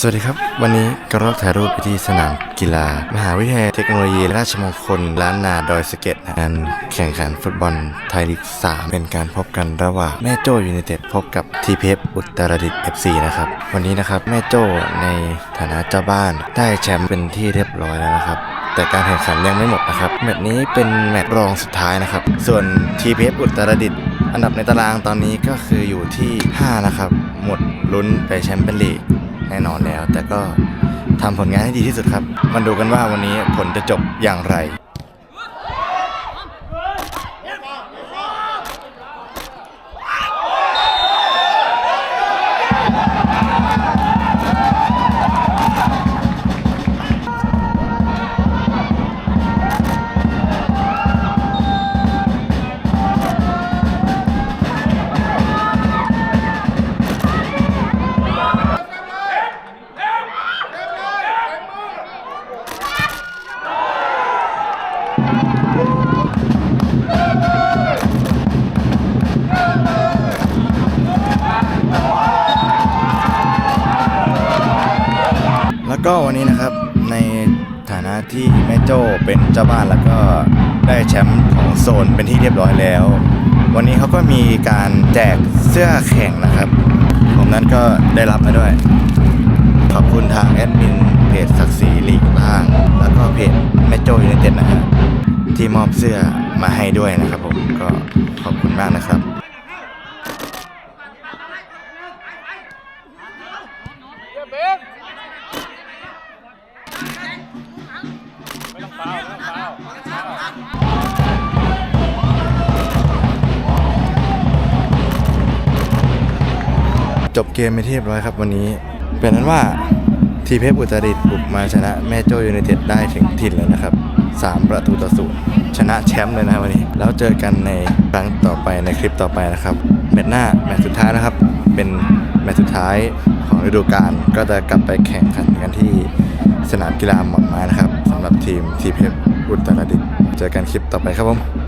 สวัสดีครับ วันนี้กระรอกถ่ายรูปไปที่สนามกีฬา มหาวิทยาลัยเทคโนโลยีราชมงคลล้านนาดอยสะเก็ตงานแข่งขันฟุตบอลไทยลีก 3 เป็นการพบกันระหว่างแม่โจ้ยูไนเต็ดพบกับทีเพอุตรดิตถ์ FC นะครับ วันนี้นะครับแม่โจ้ในฐานะเจ้าบ้านได้แชมป์เป็นที่เรียบร้อยแล้วนะครับแต่การแข่งขันยังไม่หมดนะครับ แมตช์นี้เป็นแมตช์รองสุดท้ายนะครับ ส่วนทีเพอุตรดิตถ์อันดับในตารางตอนนี้ก็คืออยู่ที่ 5 นะครับ หมดลุ้นไปแชมเปี้ยนลีก แน่นอนแล้ว แต่ก็ทำผลงานให้ดีที่สุดครับ มันดูกันว่าวันนี้ผลจะจบอย่างไร แล้วก็วันนี้นะครับในฐานะที่แม่โจ้เป็นเจ้าบ้านแล้วก็ได้แชมป์ของโซนเป็นที่เรียบร้อยแล้ว วันนี้เขาก็มีการแจกเสื้อแข่งนะครับผมนั้นก็ได้รับมาด้วย ขอบคุณทางแอดมินเพจศักดิ์ศรีลีกล่าง แล้วก็เพจแม่โจ้ยูไนเต็ดนะฮะที่มอบเสื้อมาให้ด้วยนะครับผมก็ขอบคุณมากนะครับ จบเกมไปที่เรียบร้อยครับวันนี้เป็นนั้นว่าทีเพชรอุตรดิตบุกมาชนะแม่โจ้ยูไนเต็ดได้ถึงถิ่นแล้วนะครับ 3 ประตูต่อศูนย์ชนะแชมป์เลยนะวันนี้ แล้วเจอกันในครั้งต่อไปในคลิปต่อไปนะครับแมตช์หน้าแมตช์สุดท้ายนะครับ เป็นแมตช์สุดท้ายของฤดูกาลก็จะกลับไปแข่งขันกันที่สนามกีฬาหมอนไม้นะครับสำหรับทีมทีเพชรอุตรดิตเจอกันคลิปต่อไปครับผม